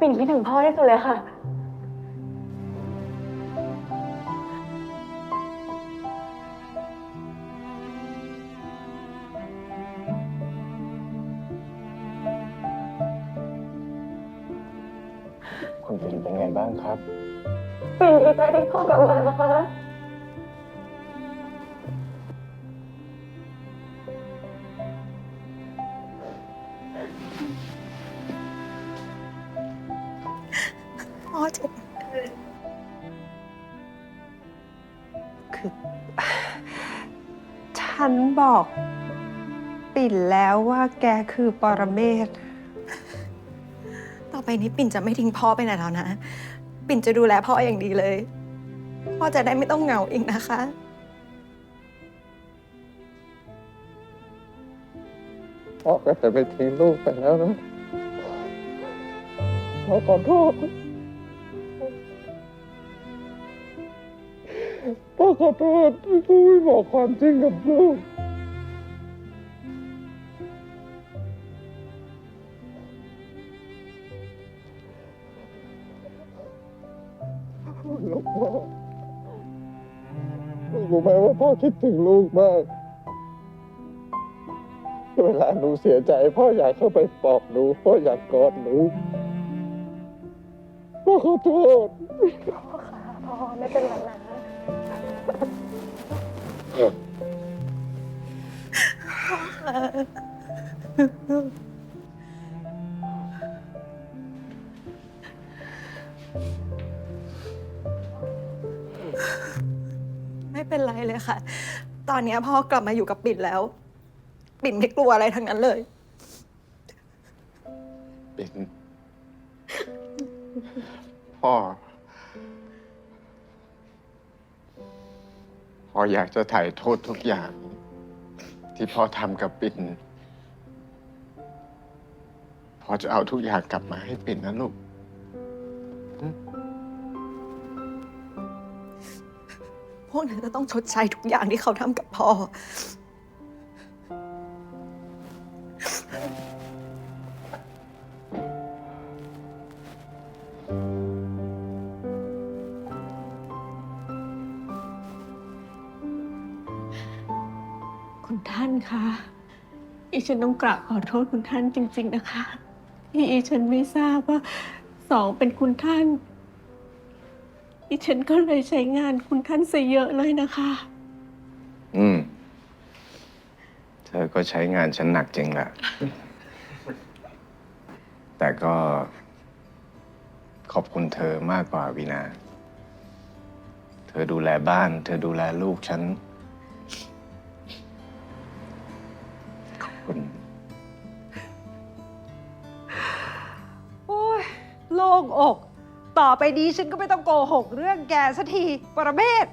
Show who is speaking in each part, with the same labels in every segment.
Speaker 1: ปิ่นคิดถึงพ่อที่สุดเลยค่ะ
Speaker 2: คุณปิ่นเป็นไงบ้างครับ
Speaker 1: ปิ่นดีใจที่พ่อกลับมานะคะ
Speaker 3: พ่อเจ็บคือ ฉันบอกปิ่นแล้วว่าแกคือปรเมศ
Speaker 4: ต่อไปนี้ปิ่นจะไม่ทิ้งพ่อไปไหนแล้วนะ ปิ่นจะดูแลพ่ออย่างดีเลย พ่อจะได้ไม่ต้องเหงาอีกนะคะ
Speaker 2: พ่อก็จะไปทิ้งลูกไปแล้วนะ พ่อขอโทษ ขอโทษที่พ่อไม่บอกความจริงกับลูก ลูกพ่อลูกรู้ไหมว่าพ่อคิดถึงลูกมาก เวลาหนูเสียใจ พ่ออยากเข้าไปปลอบหนู พ่ออยากกอดหนู พ่อขอโทษ
Speaker 1: พ่อค่ะพ่อไม่เป็นไรนะ
Speaker 4: ไม่เป็นไรเลยค่ะ ตอนนี้พ่อกลับมาอยู่กับปิ่นแล้ว ปิ่นไม่กลัวอะไรทั้งนั้นเลย
Speaker 2: เป็นพ่อ ออยากจะถ่ายโทษทุกอย่าง ที่พ่อทำกับปิ่นพ่อจะเอาทุกอย่างกลับมาให้ปิ่นนะลูก
Speaker 4: พวกนั้นจะต้องชดใช้ทุกอย่างที่เขาทำกับพ่อ
Speaker 5: คุณท่านคะอีฉันต้องกราบขอโทษคุณท่านจริง ๆ นะคะ ที่อีฉันไม่ทราบว่าสองเป็นคุณท่าน อีฉันก็เลยใช้งานคุณท่านซะเยอะเลยนะคะ
Speaker 2: อืม เธอก็ใช้งานฉันหนักจริงแหละ แต่ก็ ขอบคุณเธอมากกว่าวีนา เธอดูแลบ้าน เธอดูแลลูกฉัน
Speaker 3: โล่งอก ต่อไปนี้ฉันก็ไม่ต้องโกหกเรื่องแกสักทีปรเมศ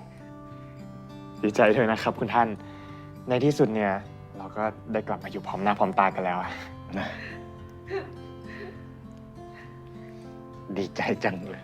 Speaker 6: ดีใจด้วยนะครับคุณท่าน ในที่สุดเนี่ย เราก็ได้กลับมาอยู่พร้อมหน้าพร้อมตากันแล้วอะ
Speaker 2: นะ ดีใจจังเลย